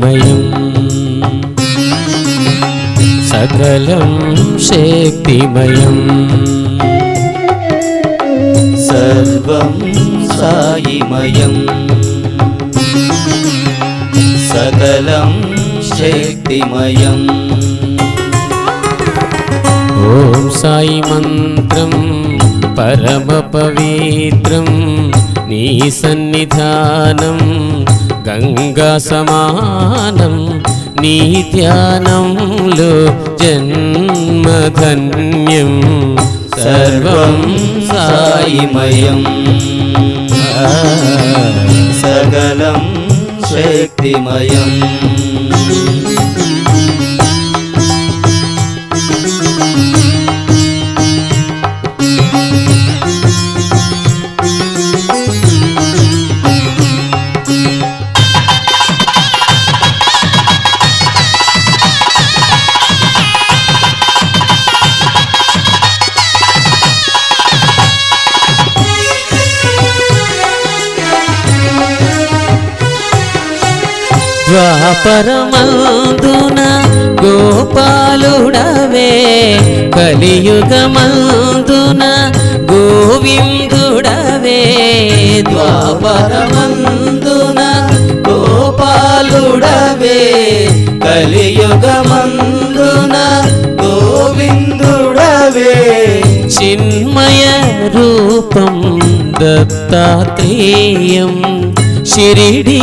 సాయిమయం సకలం శక్తిమయం. సర్వం సాయిమయం. సకలం శక్తిమయం. ఓం సాయి మంత్రం పరమ పవిత్రం నీ సన్నిధానం గంగా సమానం నీ ధ్యానంలో జన్మధన్యం సర్వం సాయిమయం. సకలం శక్తిమయం. ద్వాపరమందున గోపాలుడవే. కలియుగమందున గోవిందుడవే. ద్వాపరమందున గోపాలుడవే. కలియుగమందున గోవిందుడవే. చిన్మయ రూపం దత్తాత్రేయం. షిరిడీ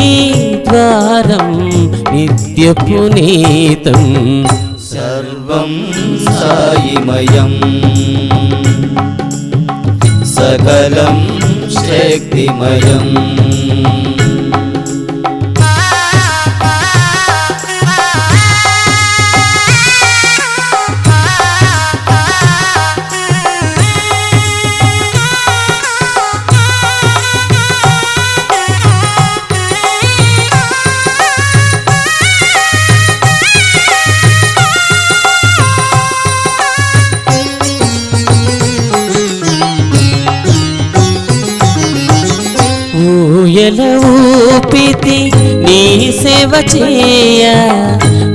ద్వారం నిత్య పునీతం సర్వం సాయిమయం. సకలం శక్తిమయం. సేవ చేయ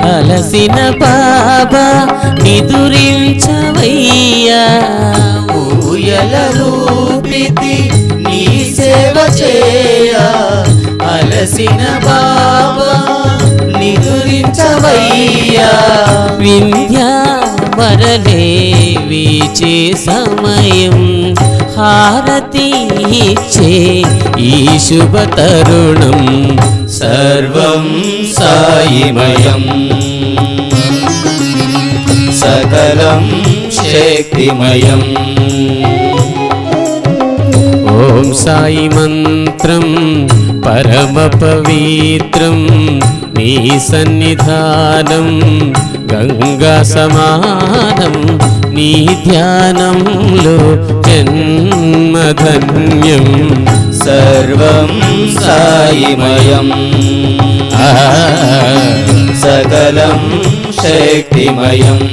అలసిన బాబా నిదురించవయ్యా. ఊయల రూపితి నీ సేవ చేయ అలసిన బాబా నిదురించవయ్యా. వింధ్యా వరలే వీచే సమయం హారతి ఇచ్చే ఈ శుభ తరుణం सर्वं सायिमयम् सकलं शक्तिमयम् సాయి మంత్రం పరమ పవిత్రం నీ సన్నిధానం గంగా సమానం నీ ధ్యానంలో జన్మధన్యం. సర్వం సాయిమయం. సకలం శక్తిమయం.